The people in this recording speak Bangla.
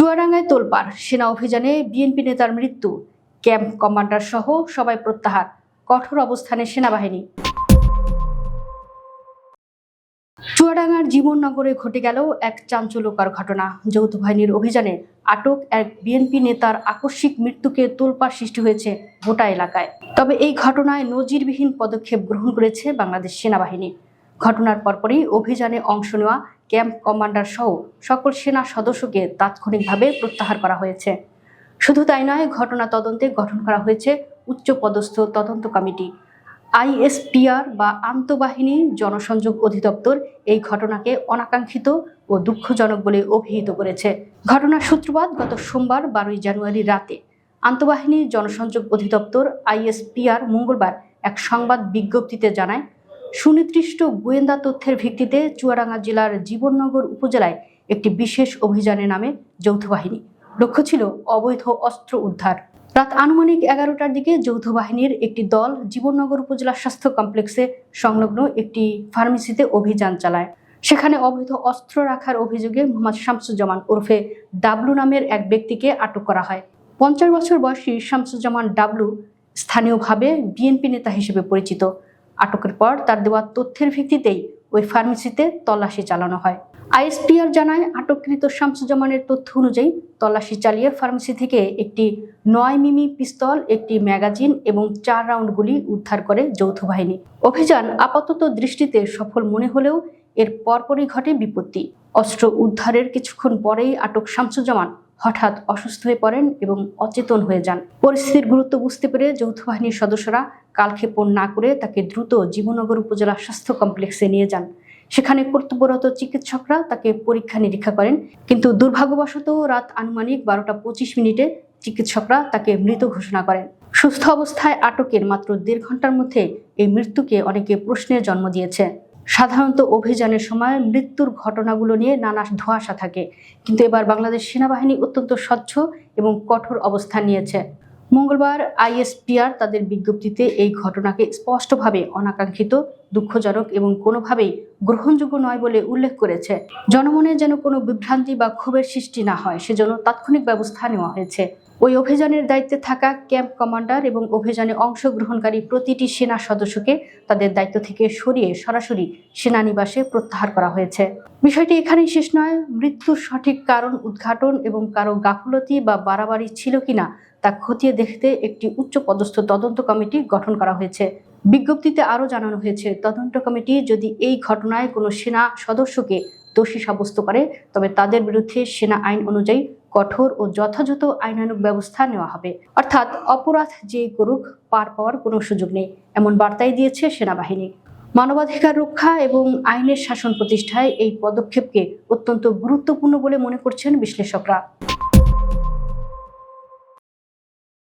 চুয়াডাঙ্গায় তোলপাড়। সেনা অভিযানে বিএনপি নেতার মৃত্যু। ক্যাম্প কমান্ডার সহ সবাই প্রত্যাহার। কঠোর অবস্থানে সেনাবাহিনী। চুয়াডাঙ্গার জীবননগরে ঘটে গেল এক চাঞ্চল্যকর ঘটনা। যৌথ বাহিনীর অভিযানে আটক এক বিএনপি নেতার আকস্মিক মৃত্যুকে তোলপাড় সৃষ্টি হয়েছে গোটা এলাকায়। তবে এই ঘটনায় নজিরবিহীন পদক্ষেপ গ্রহণ করেছে বাংলাদেশ সেনাবাহিনী। ঘটনার পরপরই অভিযানে অংশ নেওয়া ক্যাম্প কমান্ডার সহ সকল সেনা সদস্যকে তাৎক্ষণিকভাবে প্রত্যাহার করা হয়েছে। শুধু তাই নয়, ঘটনা তদন্তে গঠন করা হয়েছে উচ্চপদস্থ তদন্ত কমিটি। আইএসপিআর বা আন্তঃবাহিনী জনসংযোগ অধিদপ্তর এই ঘটনাকে অনাকাঙ্ক্ষিত ও দুঃখজনক বলে অভিহিত করেছে। ঘটনার সূত্রপাত গত সোমবার, বারোই জানুয়ারি রাতে। আন্তঃবাহিনী জনসংযোগ অধিদপ্তর আইএসপিআর মঙ্গলবার এক সংবাদ বিজ্ঞপ্তিতে জানায় সুনির্দিষ্ট গোয়েন্দা তথ্যের ভিত্তিতে চুয়াডাঙ্গা জেলার জীবননগর উপজেলায় একটি বিশেষ অভিযানে নামে যৌথ বাহিনী। লক্ষ্য ছিল অবৈধ অস্ত্র উদ্ধার। রাত আনুমানিক এগারোটার দিকে যৌথ বাহিনীর একটি দল জীবননগর উপজেলা স্বাস্থ্য কমপ্লেক্সে সংলগ্ন একটি ফার্মেসিতে অভিযান চালায়। সেখানে অবৈধ অস্ত্র রাখার অভিযোগে মোহাম্মদ শামসুজ্জামান ওরফে ডাবলু নামের এক ব্যক্তিকে আটক করা হয়। পঞ্চাশ বছর বয়সী শামসুজ্জামান ডাবলু স্থানীয়ভাবে বিএনপি নেতা হিসেবে পরিচিত। আটকের পর তার দেওয়া তথ্যের ভিত্তিতেই ওই ফার্মেসিতে তল্লাশি চালানো হয়। আইএসপিআর জানায়, আটককৃত শামসুজ্জামানের তথ্য অনুযায়ী তল্লাশি চালিয়ে ফার্মেসি থেকে একটি নয় মিমি পিস্তল, একটি ম্যাগাজিন এবং চার রাউন্ড গুলি উদ্ধার করে যৌথ বাহিনী। অভিযান আপাতত দৃষ্টিতে সফল মনে হলেও এর পরপরই ঘটে বিপত্তি। অস্ত্র উদ্ধারের কিছুক্ষণ পরেই আটক শামসুজ্জামান হঠাৎ অসুস্থ হয়ে পড়েন এবং অচেতন হয়ে যান। পরিস্থিতির গুরুত্ব বুঝতে পেরে যৌথ বাহিনীর সদস্যরা কালক্ষেপণ না করে তাকে দ্রুত জীবননগর উপজেলা স্বাস্থ্য কমপ্লেক্সে নিয়ে যান। সেখানে কর্তব্যরত চিকিৎসকরা তাকে পরীক্ষা নিরীক্ষা করেন, কিন্তু দুর্ভাগ্যবশত রাত আনুমানিক বারোটা পঁচিশ মিনিটে চিকিৎসকরা তাকে মৃত ঘোষণা করেন। সুস্থ অবস্থায় আটকের মাত্র দেড় ঘণ্টার মধ্যে এই মৃত্যুকে অনেকে প্রশ্নের জন্ম দিয়েছে। সাধারণত অভিযানের সময় মৃত্যুর ঘটনাগুলো নিয়ে নানা ধোঁয়াশা থাকে। কিন্তু এবার বাংলাদেশ সেনাবাহিনী অত্যন্ত স্বচ্ছ এবং কঠোর অবস্থান নিয়েছে। মঙ্গলবার আইএসপিআর তাদের বিজ্ঞপ্তিতে এই ঘটনাকে স্পষ্টভাবে অনাকাঙ্ক্ষিত, দুঃখজনক এবং কোনোভাবেই গ্রহণযোগ্য নয় বলে উল্লেখ করেছে। জনমনে যেন কোনো বিভ্রান্তি বা ক্ষোভের সৃষ্টি না হয়, সেজন্য তাৎক্ষণিক ব্যবস্থা নেওয়া হয়েছে। ওই অভিযানের দায়িত্বে থাকা ক্যাম্প কমান্ডার এবং অভিযানে অংশগ্রহণকারী প্রতিটি সেনা সদস্যকে তাদের দায়িত্ব থেকে সরিয়ে সরাসরি সেনানিবাসে প্রত্যাহার করা হয়েছে। বিষয়টি এখানেই শেষ নয়। মৃত্যুর সঠিক কারণ উদ্ঘাটন এবং কারও গাফলতি বা বাড়াবাড়ি ছিল কিনা তা খতিয়ে দেখতে একটি উচ্চ পদস্থ তদন্ত কমিটি গঠন করা হয়েছে। বিজ্ঞপ্তিতে আরও জানানো হয়েছে, তদন্ত কমিটি যদি এই ঘটনায় কোনো সেনা সদস্যকে দোষী সাব্যস্ত করে, তবে তাদের বিরুদ্ধে সেনা আইন অনুযায়ী কঠোর ও যথাযথ আইনানুক ব্যবস্থা নেওয়া হবে। অর্থাৎ অপরাধ যে করুক, পার পাওয়ার কোনো সুযোগ নেই, এমন বার্তাই দিয়েছে সেনাবাহিনী। মানবাধিকার রক্ষা এবং আইনের শাসন প্রতিষ্ঠায় এই পদক্ষেপকে অত্যন্ত গুরুত্বপূর্ণ বলে মনে করছেন বিশ্লেষকরা।